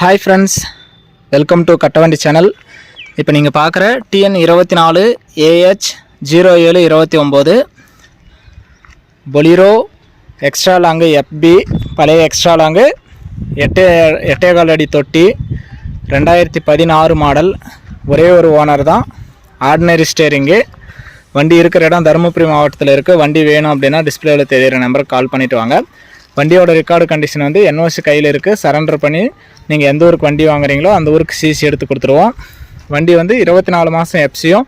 Hi friends welcome to Kattavandi channel இப்போ நீங்கள் பார்க்குற டிஎன் இருபத்தி நாலு ஏஹெச் ஜீரோ ஏழு இருபத்தி ஒம்பது. பொலிரோ எக்ஸ்ட்ரா லாங்கு எஃப்பி பழைய எக்ஸ்ட்ரா லாங்கு எட்டே கால் அடி தொட்டி ரெண்டாயிரத்தி பதினாறு மாடல் ஒரே ஒரு ஓனர் தான். ஆர்டினரி ஸ்டேரிங்கு வண்டி இருக்கிற இடம் தருமபுரி மாவட்டத்தில் இருக்குது வண்டி வேணும் அப்படின்னா டிஸ்பிளேவில் தெரியிற நம்பருக்கு கால் பண்ணிவிட்டு வாங்க. வண்டியோட ரெக்கார்டு கண்டிஷன் வந்து என்ஓசி கையில் இருக்குது சரண்டர் பண்ணி நீங்கள் எந்த ஊருக்கு வண்டி வாங்குறீங்களோ அந்த ஊருக்கு சிசி எடுத்து கொடுத்துருவோம். வண்டி வந்து இருபத்தி நாலு மாதம் எஃப்சியும்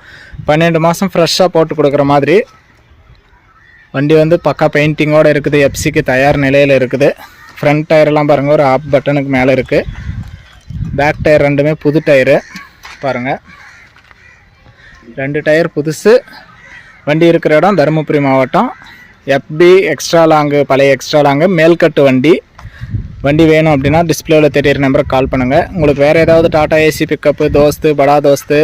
பன்னெண்டு மாதம் ஃப்ரெஷ்ஷாக போட்டு கொடுக்குற மாதிரி. வண்டி வந்து பக்கா பெயிண்டிங்கோடு இருக்குது. எஃப்சிக்கு தயார் நிலையில் இருக்குது. ஃப்ரண்ட் டயர்லாம் பாருங்கள் ஒரு ஆப் பட்டனுக்கு மேலே இருக்குது பேக் டயர் ரெண்டுமே புது டயரு பாருங்கள் ரெண்டு டயர் புதுசு. வண்டி இருக்கிற இடம் தருமபுரி மாவட்டம். எஃப்பி எக்ஸ்ட்ரா லாங்கு பழைய எக்ஸ்ட்ரா லாங்கு மேல்கட்டு வண்டி. வண்டி வேணும் அப்படின்னா டிஸ்பிளேவில் தெரியிற நம்பருக்கு கால் பண்ணுங்கள் உங்களுக்கு வேறு ஏதாவது டாட்டா ஏசி பிக்கப்பு தோஸ்து படா தோஸ்து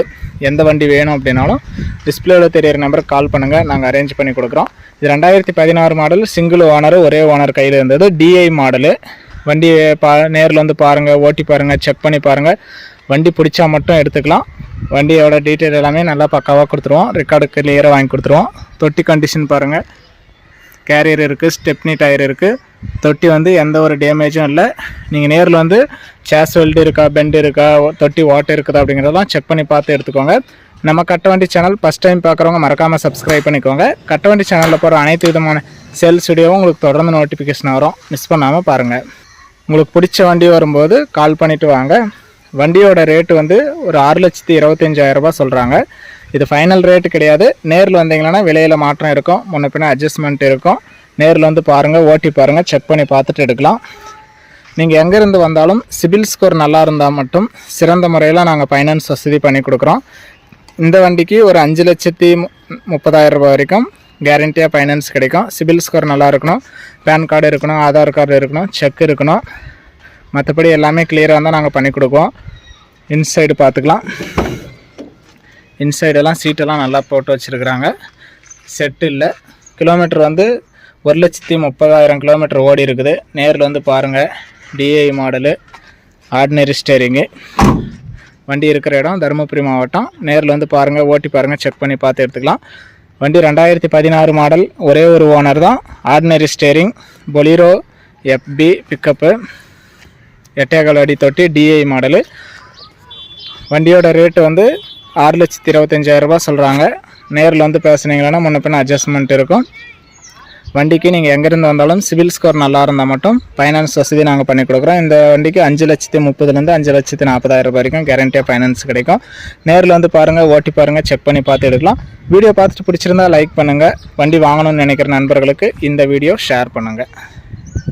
எந்த வண்டி வேணும் அப்படின்னாலும் டிஸ்பிளேவில் தெரியிற நம்பருக்கு கால் பண்ணுங்கள் நாங்கள் அரேஞ்ச் பண்ணி கொடுக்குறோம். இது ரெண்டாயிரத்தி பதினாறு மாடல் சிங்கிள் ஓனர் ஒரே ஓனர் கையில் இருந்தது டிஐ மாடலு வண்டி பா நேரில் வந்து பாருங்கள் ஓட்டி பாருங்கள் செக் பண்ணி பாருங்கள் வண்டி பிடிச்சா மட்டும் எடுத்துக்கலாம். வண்டியோட டீட்டெயில் எல்லாமே நல்லா பக்காவாக கொடுத்துருவோம். ரெக்கார்டு கிளியராக வாங்கி கொடுத்துருவோம். தொட்டி கண்டிஷன் பாருங்கள் கேரியர் இருக்குது ஸ்டெப்னி டயர் இருக்குது தொட்டி வந்து எந்த ஒரு டேமேஜும் இல்லை. நீங்கள் நேரில் வந்து சேஸ் வெல்டு இருக்கா பெண்ட் இருக்கா தொட்டி வாட்டர் இருக்குதா அப்படிங்கிறதெல்லாம் செக் பண்ணி பார்த்து எடுத்துக்கோங்க. நம்ம கட்டவண்டி சேனல் ஃபஸ்ட் டைம் பார்க்குறவங்க மறக்காமல் சப்ஸ்கிரைப் பண்ணிக்கோங்க. கட்டவண்டி சேனலில் போகிற அனைத்து விதமான சேல்ஸ் வீடியோவும் உங்களுக்கு தொடர்ந்து நோட்டிஃபிகேஷன் வரும். மிஸ் பண்ணாமல் பாருங்கள் உங்களுக்கு பிடிச்ச வண்டி வரும்போது கால் பண்ணிவிட்டு வாங்க. வண்டியோட ரேட்டு வந்து ஒரு ஆறு லட்சத்தி இருபத்தஞ்சாயிரரூபா சொல்கிறாங்க இது ஃபைனல் ரேட்டு கிடையாது. நேரில் வந்தீங்கன்னா விலையில் மாற்றம் இருக்கும். முன்ன பின்ன அட்ஜஸ்ட்மெண்ட் இருக்கும். நேரில் வந்து பாருங்கள் ஓட்டி பாருங்கள் செக் பண்ணி பார்த்துட்டு எடுக்கலாம். நீங்கள் எங்கேருந்து வந்தாலும் சிபில் ஸ்கோர் நல்லா இருந்தால் மட்டும் சிறந்த முறையில் நாங்கள் ஃபைனான்ஸ் வசதி பண்ணி கொடுக்குறோம். இந்த வண்டிக்கு ஒரு அஞ்சு லட்சத்தி மு- முப்பதாயிரம் ரூபாய் வரைக்கும் கேரண்டியாக ஃபைனான்ஸ் கிடைக்கும். சிபில் ஸ்கோர் நல்லா இருக்கணும். பேன் கார்டு இருக்கணும் ஆதார் கார்டு இருக்கணும் செக் இருக்கணும். மற்றபடி எல்லாமே கிளியராக இருந்தால் நாங்கள் பண்ணி கொடுக்குவோம். இன்சைடு பார்த்துக்கலாம். இன்சைடெல்லாம் சீட்டெல்லாம் நல்லா போட்டு வச்சுருக்குறாங்க. செட்டு இல்லை. கிலோமீட்டர் வந்து ஒரு லட்சத்தி முப்பதாயிரம் கிலோமீட்டர் ஓடி இருக்குது. நேரில் வந்து பாருங்கள் டிஐ மாடலு ஆர்டினரி ஸ்டேரிங்கு வண்டி இருக்கிற இடம் தருமபுரி மாவட்டம். நேரில் வந்து பாருங்கள் ஓட்டி பாருங்கள் செக் பண்ணி பார்த்து எடுத்துக்கலாம். வண்டி ரெண்டாயிரத்தி பதினாறு மாடல் ஒரே ஒரு ஓனர் தான். Ordinary steering Bolero FB pickup எட்டேகால் அடி தொட்டி டிஐ மாடலு வண்டியோட ரேட்டு வந்து ஆறு லட்சத்தி இருபத்தஞ்சாயிரம் ரூபாய் சொல்கிறாங்க நேரில் வந்து பேசுனீங்கன்னா முன்ன பின்ன அட்ஜஸ்ட்மெண்ட் இருக்கும். வண்டிக்கு நீங்கள் எங்கேருந்து வந்தாலும் சிவில் ஸ்கோர் நல்லா இருந்தால் மட்டும் ஃபைனான்ஸ் வசதி நாங்கள் பண்ணி கொடுக்குறோம். இந்த வண்டிக்கு அஞ்சு லட்சத்தி முப்பதுலேருந்து அஞ்சு லட்சத்தி நாற்பதாயிரம் ரூபாய் வரைக்கும் கேரண்டியாக ஃபைனான்ஸ் கிடைக்கும். நேரில் வந்து பாருங்கள் ஓட்டி பாருங்கள் செக் பண்ணி பார்த்து எடுக்கலாம். வீடியோ பார்த்துட்டு பிடிச்சிருந்தா லைக் பண்ணுங்கள் வண்டி வாங்கணும்னு நினைக்கிற நண்பர்களுக்கு இந்த வீடியோ ஷேர் பண்ணுங்கள்